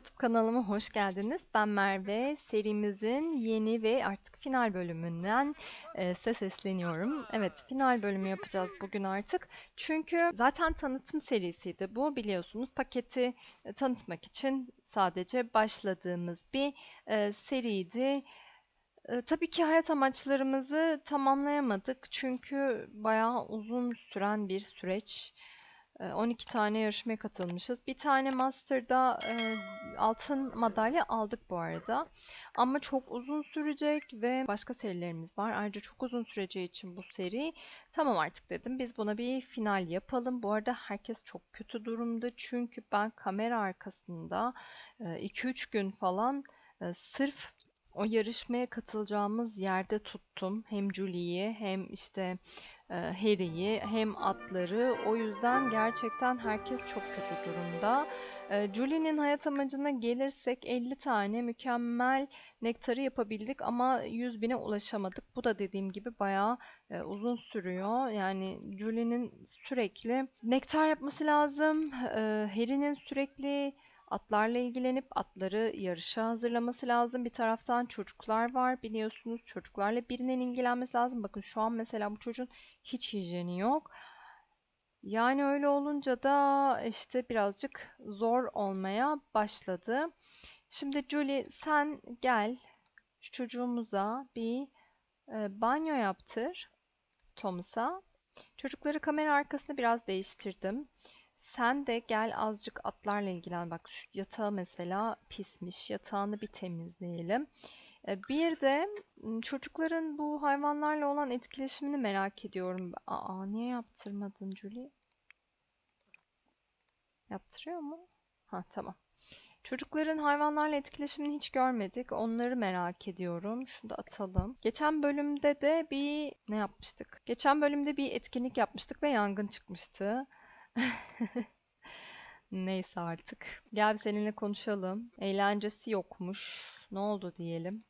YouTube kanalıma hoş geldiniz. Ben Merve. Serimizin yeni ve artık final bölümünden e, size sesleniyorum. Evet, final bölümü yapacağız bugün artık. Çünkü zaten tanıtım serisiydi bu biliyorsunuz. Paketi e, tanıtmak için sadece başladığımız bir e, seriydi. E, tabii ki hayat amaçlarımızı tamamlayamadık. Çünkü bayağı uzun süren bir süreç. E, 12 tane yarışmaya katılmışız. Bir tane Master'da e, altın madalya aldık bu arada. Ama çok uzun sürecek ve başka serilerimiz var. Ayrıca çok uzun süreceği için bu seri tamam artık dedim. Biz buna bir final yapalım. Bu arada herkes çok kötü durumda. Çünkü ben kamera arkasında 2-3 gün falan e, sırf o yarışmaya katılacağımız yerde tuttum. Hem Julie'yi hem işte e, Harry'yi hem atları. O yüzden gerçekten herkes çok kötü durumda. E, Julie'nin hayat amacına gelirsek 50 tane mükemmel nektarı yapabildik ama 100 bine ulaşamadık. Bu da dediğim gibi bayağı e, uzun sürüyor. Yani Julie'nin sürekli nektar yapması lazım. E, Harry'nin sürekli atlarla ilgilenip atları yarışa hazırlaması lazım. Bir taraftan çocuklar var biliyorsunuz. Çocuklarla birinin ilgilenmesi lazım. Bakın şu an mesela bu çocuğun hiç hijyeni yok. Yani öyle olunca da işte birazcık zor olmaya başladı. Şimdi Julie sen gel şu çocuğumuza bir e, banyo yaptır Thomas'a. Çocukları kamera arkasında biraz değiştirdim. Sen de gel azıcık atlarla ilgilen. Bak şu yatağı mesela pismiş. Yatağını bir temizleyelim. E, Bir de çocukların bu hayvanlarla olan etkileşimini merak ediyorum. Aa niye yaptırmadın Julie? Yaptırıyor mu? Ha tamam. Çocukların hayvanlarla etkileşimini hiç görmedik. Onları merak ediyorum. Şunu da atalım. Geçen bölümde de bir ne yapmıştık? Geçen bölümde bir etkinlik yapmıştık ve yangın çıkmıştı. Neyse artık. Gel seninle konuşalım. Eğlencesi yokmuş. Ne oldu diyelim.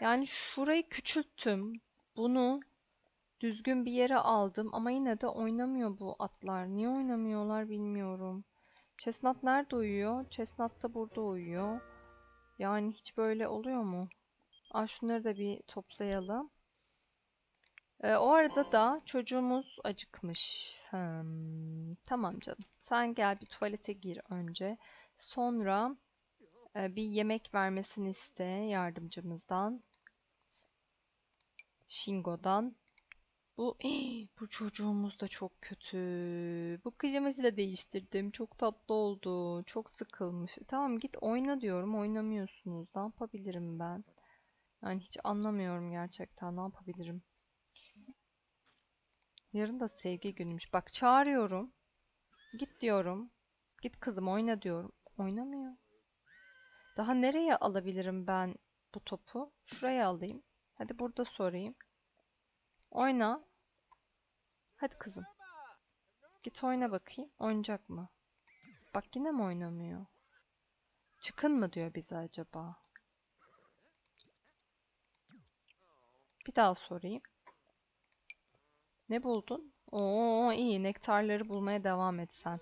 Yani şurayı küçülttüm. Bunu düzgün bir yere aldım ama yine de oynamıyor bu atlar. Niye oynamıyorlar bilmiyorum. Chestnut nerede uyuyor? Chestnut da burada uyuyor. Yani hiç böyle oluyor mu? Aa, şunları da bir toplayalım. Ee, o arada da çocuğumuz acıkmış. Hmm, tamam canım. Sen gel bir tuvalete gir önce. Sonra e, bir yemek vermesini iste yardımcımızdan. Shingo'dan. Bu bu çocuğumuz da çok kötü. Bu kıcımızı da değiştirdim. Çok tatlı oldu. Çok sıkılmış. Tamam git oyna diyorum. Oynamıyorsunuz. Ne yapabilirim ben? Yani hiç anlamıyorum gerçekten. Ne yapabilirim? Yarın da sevgi günümüş. Bak çağırıyorum. Git diyorum. Git kızım oyna diyorum. Oynamıyor. Daha nereye alabilirim ben bu topu? Şuraya alayım. Hadi burada sorayım. Oyna. Hadi kızım. Git oyna bakayım. Oynayacak mı? Bak yine mi oynamıyor? Çıkın mı diyor bize acaba? Bir daha sorayım. Ne buldun? Oo iyi. Nektarları bulmaya devam et sen.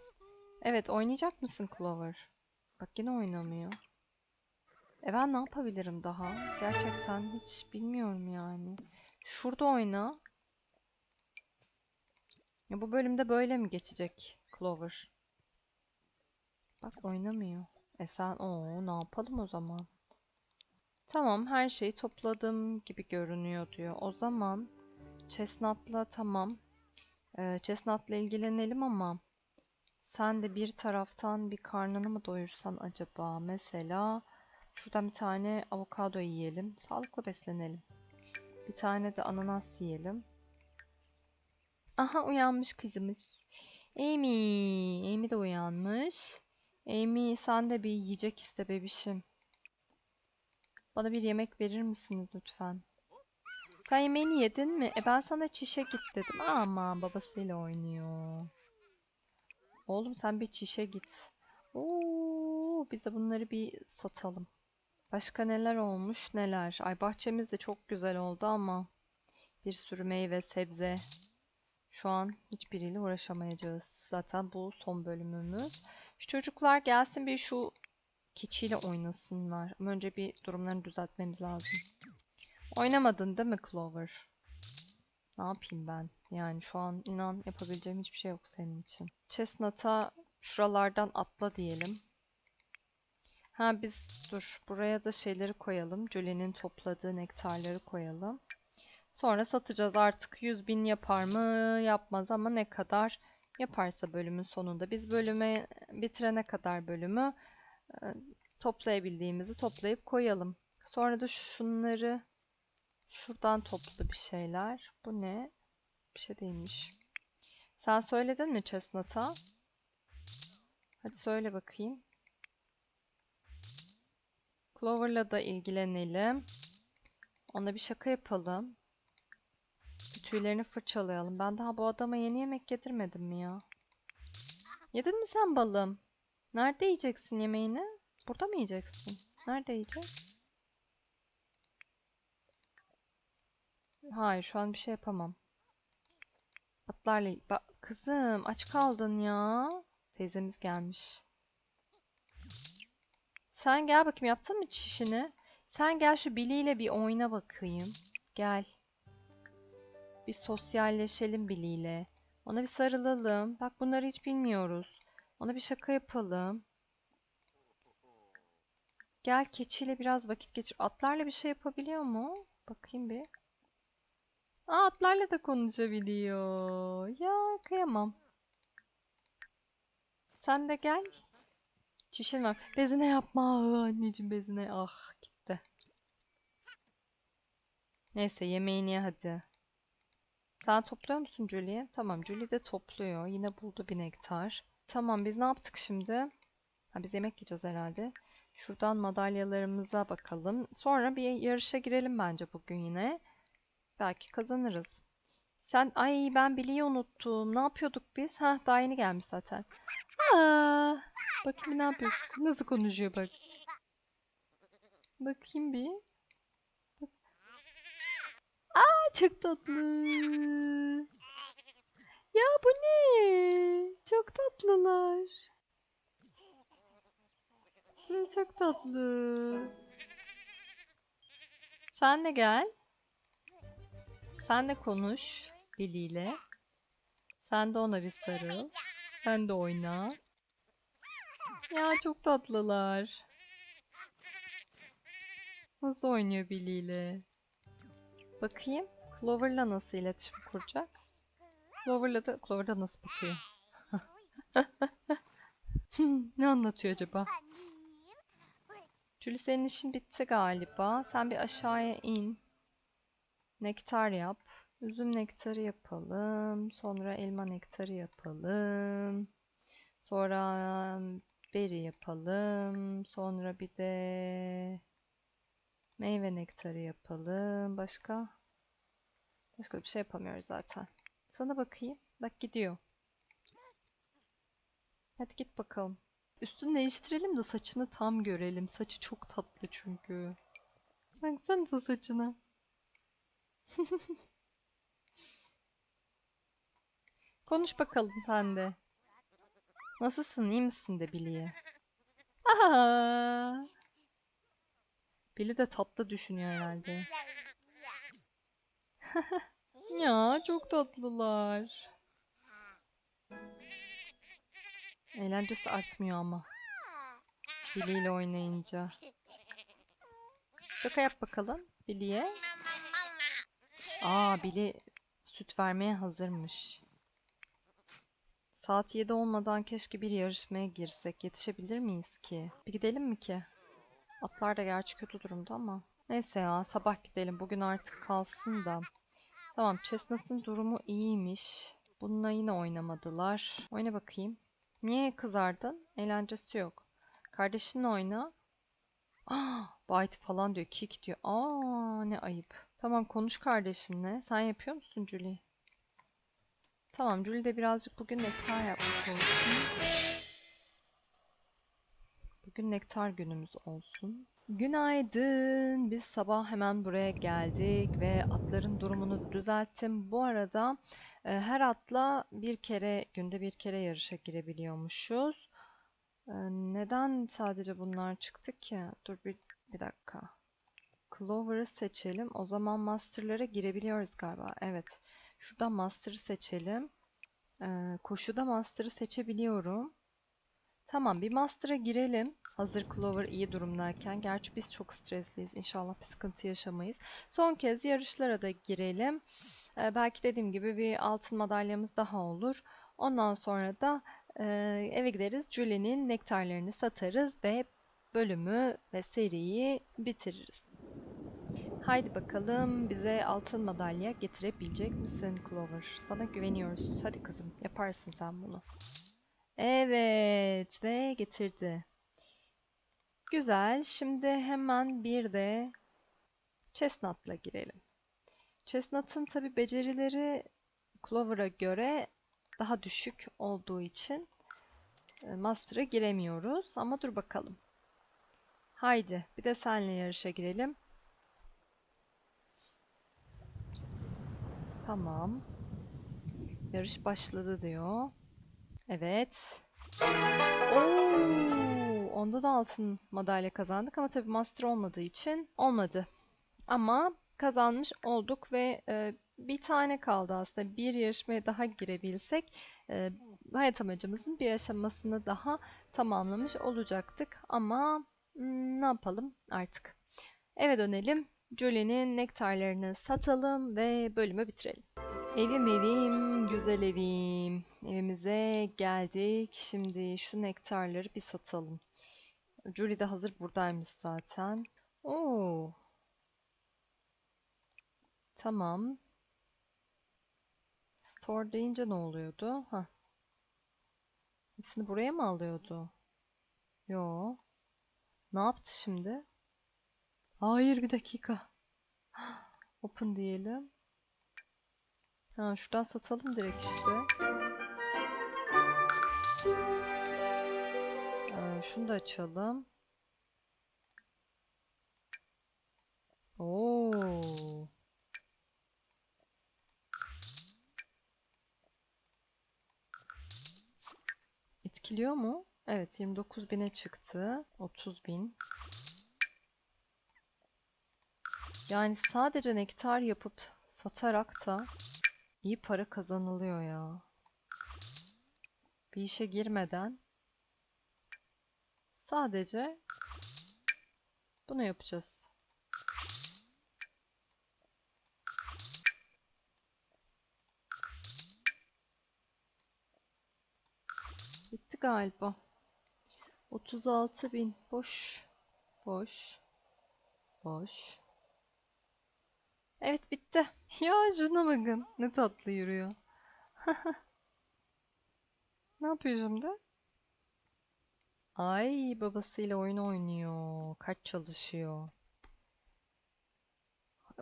Evet oynayacak mısın Clover? Bak yine oynamıyor. E ben ne yapabilirim daha? Gerçekten hiç bilmiyorum yani. Şurada oyna. Ya bu bölümde böyle mi geçecek Clover? Bak oynamıyor. E sen o ne yapalım o zaman? Tamam her şeyi topladım gibi görünüyor diyor. O zaman Chestnut'la tamam. Ee, Chestnut'la ilgilenelim ama sen de bir taraftan bir karnını mı doyursan acaba? Mesela şuradan bir tane avokado yiyelim. Sağlıklı beslenelim. Bir tane de ananas yiyelim. Aha uyanmış kızımız. Amy. Amy de uyanmış. Amy sen de bir yiyecek iste bebişim. Bana bir yemek verir misiniz lütfen? Sen yemeğini yedin mi? E ben sana çişe git dedim. Aman babasıyla oynuyor. Oğlum sen bir çişe git. Oo, biz de bunları bir satalım. Başka neler olmuş neler. Ay bahçemiz de çok güzel oldu ama bir sürü meyve sebze. Şu an hiçbiriyle uğraşamayacağız. Zaten bu son bölümümüz. Şu çocuklar gelsin bir şu keçiyle oynasınlar. Ama önce bir durumlarını düzeltmemiz lazım. Oynamadın değil mi Clover? Ne yapayım ben? Yani şu an inan yapabileceğim hiçbir şey yok senin için. Chestnut'a şuralardan atla diyelim. Ha biz dur buraya da şeyleri koyalım. Julie'nin topladığı nektarları koyalım. Sonra satacağız artık 100 bin yapar mı yapmaz ama ne kadar yaparsa bölümün sonunda. Biz bölüme bitirene kadar bölümü e, toplayabildiğimizi toplayıp koyalım. Sonra da şunları şuradan topla bir şeyler. Bu ne? Bir şey değilmiş. Sen söyledin mi Chestnut'a? Hadi söyle bakayım. Clover'la da ilgilenelim. Ona bir şaka yapalım. Tüylerini fırçalayalım. Ben daha bu adama yeni yemek yedirmedim mi ya? Yedin mi sen balım? Nerede yiyeceksin yemeğini? Burada mı yiyeceksin? Nerede yiyeceksin? Hayır, şu an bir şey yapamam. Atlarla... Bak kızım, aç kaldın ya. Teyzemiz gelmiş. Sen gel bakayım, yaptın mı çişini? Sen gel şu Billy ile bir oyna bakayım. Gel. Bir sosyalleşelim Billy ile. Ona bir sarılalım. Bak bunları hiç bilmiyoruz. Ona bir şaka yapalım. Gel keçiyle biraz vakit geçir. Atlarla bir şey yapabiliyor mu? Bakayım bir. Aa, atlarla da konuşabiliyor. Ya kıyamam. Sen de gel. Çişin var. Bezine yapma anneciğim bezine. Ah gitti. Neyse yemeğini ye hadi. Sen topluyor musun Julie? Tamam Julie de topluyor. Yine buldu bir nektar. Tamam biz ne yaptık şimdi? Ha, biz yemek yiyeceğiz herhalde. Şuradan madalyalarımıza bakalım. Sonra bir yarışa girelim bence bugün yine. Belki kazanırız. Sen ay ben Billy'yi unuttum. Ne yapıyorduk biz? Ha daha yeni gelmiş zaten. Aa, bakayım ne yapıyorsun? Nasıl konuşuyor bak. Bakayım bir. Aa çok tatlı. Ya bu ne? Çok tatlılar. Çok tatlı. Sen de gel. Sen de konuş Billy ile. Sen de ona bir sarıl. Sen de oyna. Ya çok tatlılar. Nasıl oynuyor Billy ile? Bakayım. Clover'la nasıl iletişim kuracak? Clover'la da Clover'da nasıl bakıyor? ne anlatıyor acaba? Julie senin işin bitti galiba. Sen bir aşağıya in. Nektar yap. Üzüm nektarı yapalım. Sonra elma nektarı yapalım. Sonra beri yapalım. Sonra bir de meyve nektarı yapalım. Başka? Başka bir şey yapamıyoruz zaten. Sana bakayım. Bak gidiyor. Hadi git bakalım. Üstünü değiştirelim de saçını tam görelim. Saçı çok tatlı çünkü. Baksanıza saçına. Konuş bakalım sen de. Nasılsın, iyi misin de Billy'ye? Aha! Billy de tatlı düşünüyor herhalde. Ya çok tatlılar. Eğlencesi artmıyor ama. Billy ile oynayınca. Şaka yap bakalım Billy'ye. Aa Billy süt vermeye hazırmış. Saat 7 olmadan keşke bir yarışmaya girsek. Yetişebilir miyiz ki? Bir gidelim mi ki? Atlar da gerçi kötü durumda ama. Neyse ya sabah gidelim. Bugün artık kalsın da. Tamam Chestnut'ın durumu iyiymiş. Bununla yine oynamadılar. Oyna bakayım. Niye kızardın? Eğlencesi yok. Kardeşinle oyna. Ah, bite falan diyor. Kick diyor. Aa, ne ayıp. Tamam konuş kardeşinle. Sen yapıyor musun Julie? Tamam Julie de birazcık bugün nektar yapmış olsun. Bugün nektar günümüz olsun. Günaydın. Biz sabah hemen buraya geldik ve atların durumunu düzelttim. Bu arada e, her atla bir kere günde bir kere yarışa girebiliyormuşuz. Ee, neden sadece bunlar çıktı ki? Dur bir, bir dakika. Clover'ı seçelim. O zaman Master'lara girebiliyoruz galiba. Evet. Şuradan Master'ı seçelim. Ee, koşuda Master'ı seçebiliyorum. Tamam bir Master'a girelim. Hazır Clover iyi durumdayken. Gerçi biz çok stresliyiz. İnşallah bir sıkıntı yaşamayız. Son kez yarışlara da girelim. Ee, belki dediğim gibi bir altın madalyamız daha olur. Ondan sonra da e, eve gideriz. Julie'nin nektarlarını satarız ve bölümü ve seriyi bitiririz. Haydi bakalım bize altın madalya getirebilecek misin Clover? Sana güveniyoruz. Hadi kızım yaparsın sen bunu. Evet ve getirdi. Güzel. Şimdi hemen bir de Chestnut'la girelim. Chestnut'ın tabi becerileri Clover'a göre daha düşük olduğu için e, Master'a giremiyoruz. Ama dur bakalım. Haydi bir de seninle yarışa girelim. Tamam. Yarış başladı diyor. Evet. Oo, onda da altın madalya kazandık ama tabii master olmadığı için olmadı. Ama kazanmış olduk ve e, bir tane kaldı aslında. Bir yarışmaya daha girebilsek e, hayat amacımızın bir aşamasını daha tamamlamış olacaktık. Ama hmm, ne yapalım artık. Eve dönelim. Julie'nin nektarlarını satalım ve bölümü bitirelim. Evim evim, güzel evim. Evimize geldik. Şimdi şu nektarları bir satalım. Julie de hazır buradaymış zaten. Oo. Tamam. Store deyince ne oluyordu? Ha. Hepsini buraya mı alıyordu? Yo. Ne yaptı şimdi? Hayır bir dakika. Open diyelim. Ha, şuradan satalım direkt işte. Ee, şunu da açalım. Oo. Etkiliyor mu? Evet 29 bine çıktı. 30 bin. Yani sadece nektar yapıp satarak da iyi para kazanılıyor ya. Bir işe girmeden sadece bunu yapacağız. Bitti galiba. 36 bin. Boş. Boş. Boş. Evet bitti. Ya şuna bakın. Ne tatlı yürüyor. Ne yapıyor şimdi? Ay babasıyla oyun oynuyor. Kart çalışıyor.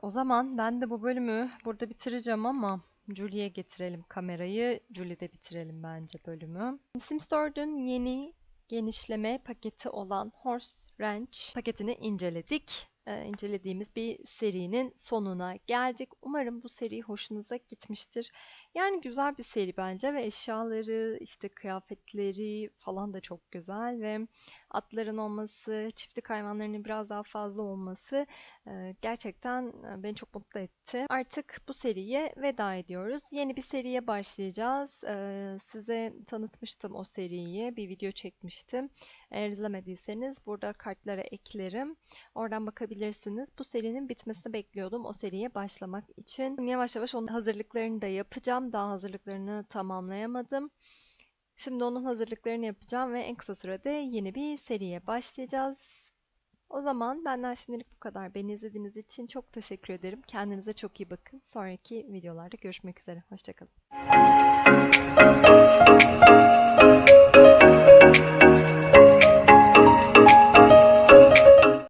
O zaman ben de bu bölümü burada bitireceğim ama Julie'ye getirelim kamerayı. Julie'de bitirelim bence bölümü. Sims 4'ün yeni genişleme paketi olan Horse Ranch paketini inceledik. Ee, incelediğimiz bir serinin sonuna geldik. Umarım bu seri hoşunuza gitmiştir. Yani güzel bir seri bence ve eşyaları, işte kıyafetleri falan da çok güzel ve atların olması, çiftlik hayvanlarının biraz daha fazla olması e, gerçekten e, beni çok mutlu etti. Artık bu seriye veda ediyoruz. Yeni bir seriye başlayacağız. E, size tanıtmıştım o seriyi, bir video çekmiştim. Eğer izlemediyseniz burada kartlara eklerim. Oradan bakabilirsiniz. Bu serinin bitmesini bekliyordum o seriye başlamak için. Yavaş yavaş onun hazırlıklarını da yapacağım. Daha hazırlıklarını tamamlayamadım. Şimdi onun hazırlıklarını yapacağım ve en kısa sürede yeni bir seriye başlayacağız. O zaman benden şimdilik bu kadar. Beni izlediğiniz için çok teşekkür ederim. Kendinize çok iyi bakın. Sonraki videolarda görüşmek üzere. Hoşçakalın.